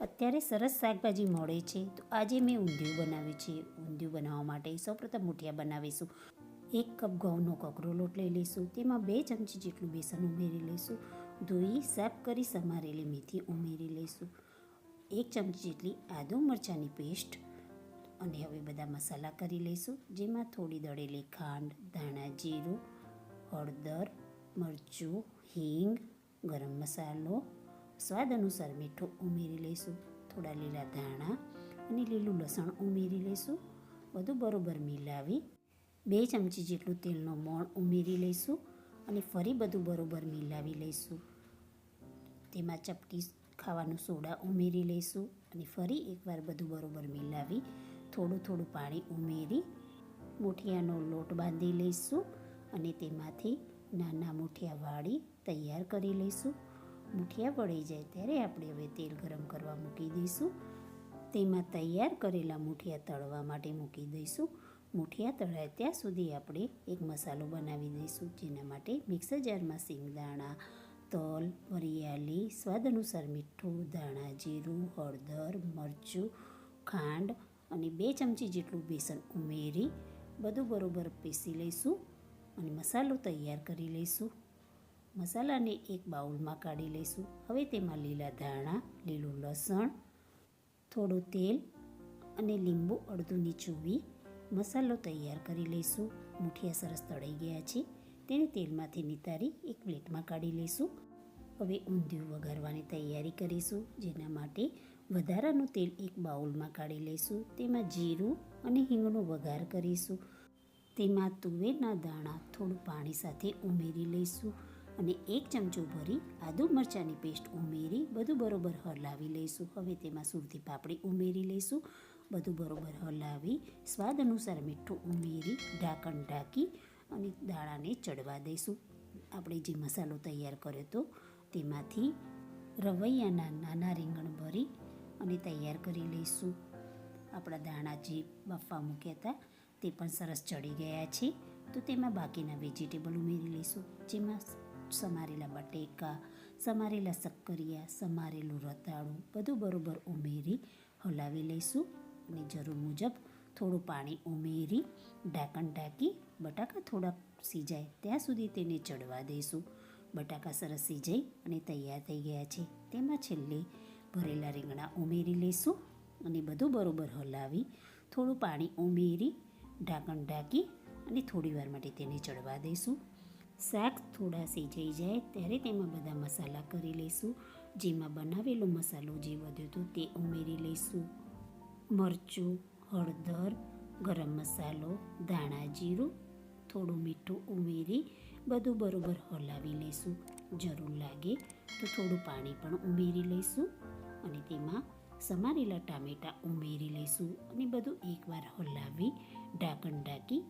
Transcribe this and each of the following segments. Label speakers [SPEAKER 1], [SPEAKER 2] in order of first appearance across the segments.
[SPEAKER 1] અત્યારે સરસ શાકભાજી મળે છે. તો આજે મેં ઊંધિયું બનાવ્યું છે. ઊંધિયું બનાવવા માટે સૌપ્રથમ મુઠિયા બનાવીશું. એક કપ ઘઉંનો કકરો લોટ લઈ લઈશું. તેમાં બે ચમચી જેટલું બેસન ઉમેરી લઈશું. ધોઈ સાફ કરી સમારેલી મેથી ઉમેરી લઈશું. એક ચમચી જેટલી આદુ મરચાંની પેસ્ટ અને હવે બધા મસાલા કરી લઈશું. જેમાં થોડી દળેલી ખાંડ, ધાણા જીરું, હળદર, મરચું, હિંગ, ગરમ મસાલો સ્વાદ અનુસાર મીઠું ઉમેરી લઈશું, થોડા લીલા ધાણા અને લીલું લસણ ઉમેરી લઈશું બધું બરોબર મિલાવી બે ચમચી જેટલું તેલનો મોણ ઉમેરી લઈશું અને ફરી બધું બરોબર મિલાવી લઈશું. તેમાં ચપટી ખાવાનું સોડા ઉમેરી લઈશું અને ફરી એકવાર બધું બરોબર મિલાવી થોડું થોડું પાણી ઉમેરી મુઠિયાનો લોટ બાંધી લઈશું અને તેમાંથી નાના મુઠિયા વાળી તૈયાર કરી લઈશું. મુઠિયા વળી જાય ત્યારે આપણે હવે તેલ ગરમ કરવા મૂકી દઈશું. તેમાં તૈયાર કરેલા મુઠિયા તળવા માટે મૂકી દઈશું. મુઠિયા તળાય ત્યાં સુધી આપણે એક મસાલો બનાવી દઈશું, જેના માટે મિક્સર જારમાં સિંગદાણા તલ, વરિયાળી, સ્વાદ અનુસાર મીઠું, ધાણા, જીરું, હળદર, મરચું, ખાંડ અને બે ચમચી જેટલું બેસન ઉમેરી બધું બરોબર પીસી લઈશું અને મસાલો તૈયાર કરી લઈશું. મસાલાને એક બાઉલમાં કાઢી લઈશું. હવે તેમાં લીલા ધાણા, લીલું લસણ, થોડું તેલ અને લીંબુ અડધું નીચોવી મસાલો તૈયાર કરી લઈશું. મુઠિયા સરસ તળાઈ ગયા છે. તેને તેલમાંથી નિતારી એક પ્લેટમાં કાઢી લઈશું. હવે ઊંધિયું વઘારવાની તૈયારી કરીશું. જેના માટે વધારાનું તેલ એક બાઉલમાં કાઢી લઈશું. તેમાં જીરું અને હિંગનો વઘાર કરીશું. તેમાં તુવેરના દાણા થોડું પાણી સાથે ઉમેરી લઈશું. અને એક ચમચો ભરી આદુ મરચાંની પેસ્ટ ઉમેરી, બધું બરોબર હલાવી લઈશું. હવે તેમાં સુરતી પાપડી ઉમેરી લઈશું. બધું બરોબર હલાવી, સ્વાદ અનુસાર મીઠું ઉમેરી, ઢાંકણ ઢાંકી અને દાણાને ચડવા દઈશું. આપણે જે મસાલો તૈયાર કર્યો હતો તેમાંથી રવૈયાના નાના રીંગણ ભરી અને તૈયાર કરી લઈશું. આપણા દાણા જે બફવા મૂક્યા હતા તે પણ સરસ ચડી ગયા છે. તો તેમાં બાકીના વેજીટેબલ ઉમેરી લઈશું. જેમાં સમારેલા બટેકા, સમારેલા શક્કરિયા, સમારેલું રતાળું બધું બરોબર ઉમેરી હલાવી લઈશું અને જરૂર મુજબ થોડું પાણી ઉમેરી ઢાંકણ ઢાંકી બટાકા થોડાક સીજાય ત્યાં સુધી તેને ચડવા દઈશું. બટાકા સરસ સીજાઈ અને તૈયાર થઈ ગયા છે. તેમાં છેલ્લે ભરેલા રીંગણા ઉમેરી લઈશું અને બધું બરોબર હલાવી થોડું પાણી ઉમેરી ઢાંકણ ઢાંકી અને થોડી વાર માટે તેને ચડવા દઈશું. શાક થોડા સીજાઈ જાય ત્યારે તેમાં બધા મસાલા કરી લઈશું. જેમાં બનાવેલો મસાલો જે વધ્યો હતો તે ઉમેરી લઈશું. મરચું, હળદર, ગરમ મસાલો, ધાણા જીરું, થોડું મીઠું ઉમેરી બધું બરોબર હલાવી લઈશું. જરૂર લાગે તો થોડું પાણી પણ ઉમેરી લઈશું અને તેમાં સમારેલા ટામેટાં ઉમેરી લઈશું અને બધું એકવાર હલાવી ઢાંકણ ઢાંકી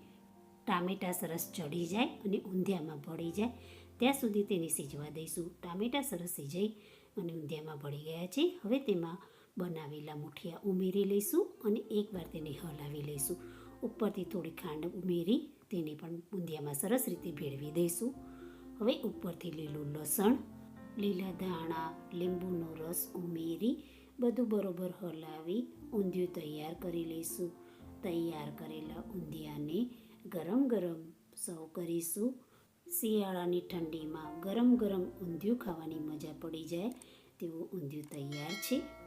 [SPEAKER 1] ટામેટાં સરસ ચડી જાય અને ઊંધિયામાં ભળી જાય. ત્યાં સુધી તેને સીજવા દઈશું. ટામેટાં સરસ સીજાઈ અને ઊંધિયામાં ભળી ગયા છે. હવે તેમાં બનાવેલા મુઠિયા ઉમેરી લઈશું અને એકવાર તેને હલાવી લઈશું. ઉપરથી થોડી ખાંડ ઉમેરી તેને પણ ઊંધિયામાં સરસ રીતે ભેળવી દઈશું. હવે ઉપરથી લીલું લસણ, લીલા ધાણા, લીંબુનો રસ ઉમેરી બધું બરોબર હલાવી ઊંધિયું તૈયાર કરી લઈશું. તૈયાર કરેલા ઊંધિયાને ગરમ ગરમ સર્વ કરીશું. શિયાળાની ઠંડીમાં ગરમ ગરમ ઊંધિયું ખાવાની મજા પડી જાય તેવું ઊંધિયું તૈયાર છે.